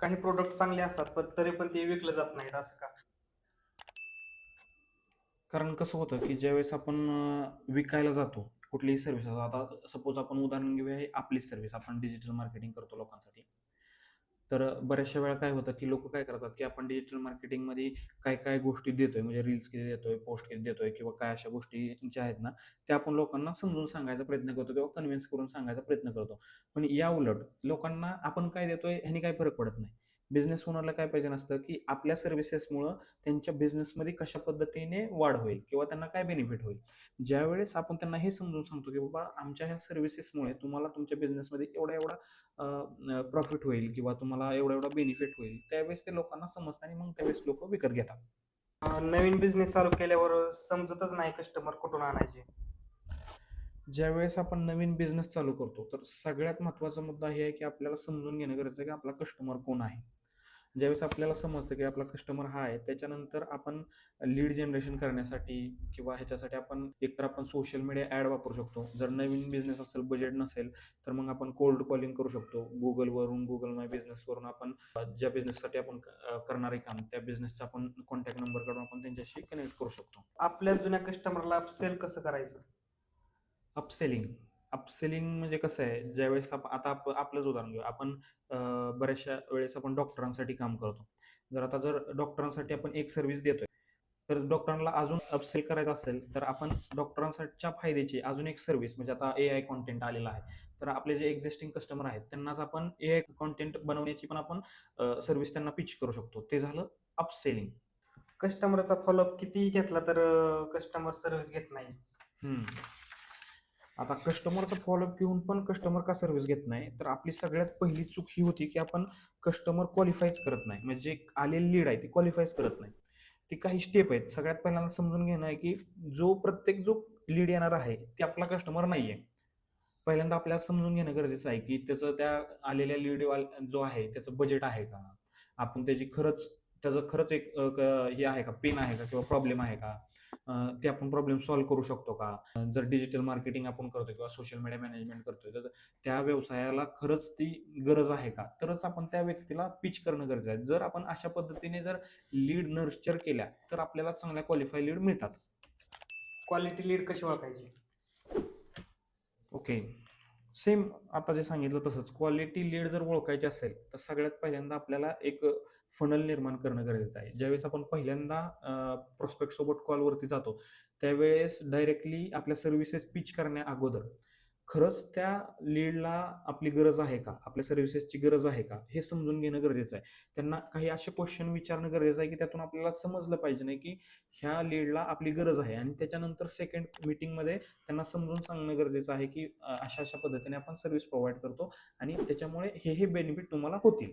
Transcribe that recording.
काही प्रोडक्ट चांगले असतात पण तरी पण ते विकलं जात नाहीत असं का? कारण कसं होतं की ज्यावेळेस आपण विकायला जातो कुठलीही सर्व्हिस आता सपोज आपण उदाहरण घेऊया ही आपलीच सर्व्हिस आपण डिजिटल मार्केटिंग करतो लोकांसाठी. तर बऱ्याचशा वेळा काय होतं की लोक काय करतात की आपण डिजिटल मार्केटिंगमध्ये काय काय गोष्टी देतोय म्हणजे रील्स किती देतोय पोस्ट किती देतोय किंवा काय अशा गोष्टी ज्या आहेत ना त्या आपण लोकांना समजून सांगायचा प्रयत्न करतो किंवा कन्व्हिन्स करून सांगायचा प्रयत्न करतो. पण या उलट लोकांना आपण काय देतोय ह्यानी काही फरक पडत नाही. बिझनेस ओनरला काय पाहिजे नसतं की आपल्या सर्व्हिसेसमुळं त्यांच्या बिझनेसमध्ये कशा पद्धतीने वाढ होईल किंवा त्यांना काय बेनिफिट होईल. ज्यावेळेस आपण त्यांना हे समजून सांगतो की बाबा आमच्या ह्या सर्व्हिसेसमुळे तुम्हाला तुमच्या बिझनेसमध्ये एवढा एवढा प्रॉफिट होईल किंवा तुम्हाला एवढा एवढा बेनिफिट होईल त्यावेळेस ते लोकांना समजतं आणि मग त्यावेळेस लोक विकत घेतात. नवीन बिझनेस चालू केल्यावर समजतच नाही कस्टमर कुठून आणायचे. ज्यावेळेस आपण नवीन बिझनेस चालू करतो तर सगळ्यात महत्त्वाचा मुद्दा हे आहे की आपल्याला समजून घेणं गरजेचं आहे की आपला कस्टमर कोण आहे. ज्यावेळेस आपल्याला समजतं की आपला कस्टमर हा आहे त्याच्यानंतर आपण लीड जनरेशन करण्यासाठी किंवा ह्याच्यासाठी आपण एकतर आपण सोशल मीडिया ॲड वापरू शकतो. जर नवीन बिझनेस असेल बजेट नसेल तर मग आपण कोल्ड कॉलिंग करू शकतो. गुगलवरून गुगल माय बिझनेसवरून आपण ज्या बिझनेससाठी आपण करणारे काम त्या बिझनेसचा आपण कॉन्टॅक्ट नंबर काढून आपण त्यांच्याशी कनेक्ट करू शकतो. आपल्या जुन्या कस्टमरला सेल कसं करायचं? अपसेलिंग अपसेलिंग म्हणजे कसं आहे ज्यावेळेस आप आता आप आपलंच उदाहरण घेऊ आपण बऱ्याचशा वेळेस आपण डॉक्टरांसाठी काम करतो. जर आता जर डॉक्टरांसाठी आपण एक सर्व्हिस देतोय तर डॉक्टरांना अजून अपसेल करायचं असेल तर आपण डॉक्टरांसाठीच्या फायद्याची अजून एक सर्व्हिस म्हणजे आता ए आय कॉन्टेंट आलेला आहे तर आपले जे एक्झिस्टिंग कस्टमर आहेत त्यांनाच आपण ए आय कॉन्टेंट बनवण्याची पण आपण सर्व्हिस त्यांना पिच करू शकतो. ते झालं अपसेलिंग कस्टमरचा फॉलोअप किती घेतला तर कस्टमर सर्व्हिस घेत नाही. आता कस्टमरचा फॉलोअप घेऊन पण कस्टमर का सर्व्हिस घेत नाही? तर आपली सगळ्यात पहिली चूक ही होती की आपण कस्टमर क्वालिफायच करत नाही. म्हणजे जे आलेली लीड आहे ती क्वालिफायच करत नाही. ती काही स्टेप आहेत. सगळ्यात पहिल्यांदा समजून घेणं आहे की जो प्रत्येक जो लीड येणार आहे ते आपला कस्टमर नाही आहे पहिल्यांदा आपल्याला समजून घेणं गरजेचं आहे की त्याचं त्या आलेल्या लीडवाल जो आहे त्याचं बजेट आहे का? आपण त्याची खरंच त्याचं खरंच एक क- हे आहे का? पेन आहे का? किंवा प्रॉब्लेम आहे का? ते आपण प्रॉब्लेम सॉल्व्ह करू शकतो का? जर डिजिटल मार्केटिंग आपण करतोय किंवा सोशल मीडिया मॅनेजमेंट करतोय तर त्या व्यवसायाला खरंच ती गरज आहे का? तरच आपण त्या व्यक्तीला पिच करणं गरजेचं आहे. जर आपण अशा पद्धतीने जर लीड नर्चर केल्या तर आपल्याला चांगल्या क्वालिफाय लीड मिळतात. क्वालिटी लीड कशी ओळखायची? ओके सेम आता जे सांगितलं तसंच. क्वालिटी लीड जर ओळखायची असेल तर सगळ्यात पहिल्यांदा आपल्याला एक फनल निर्माण करणं गरजेचं आहे. ज्यावेळेस आपण पहिल्यांदा प्रॉस्पेक्ट सोबत कॉलवरती जातो त्यावेळेस डायरेक्टली आपल्या सर्व्हिसेस पिच करण्या अगोदर. खरंच त्या लीडला आपली गरज आहे का? आपल्या सर्व्हिसेसची गरज आहे का? हे समजून घेणं गरजेचं आहे. त्यांना काही असे क्वेश्चन विचारणं गरजेचं आहे की त्यातून आपल्याला समजलं पाहिजे नाही की ह्या लीडला आपली गरज आहे. आणि त्याच्यानंतर सेकंड मीटिंगमध्ये त्यांना समजून सांगणं गरजेचं आहे की अशा अशा पद्धतीने आपण सर्व्हिस प्रोव्हाइड करतो आणि त्याच्यामुळे हे हे बेनिफिट तुम्हाला होतील.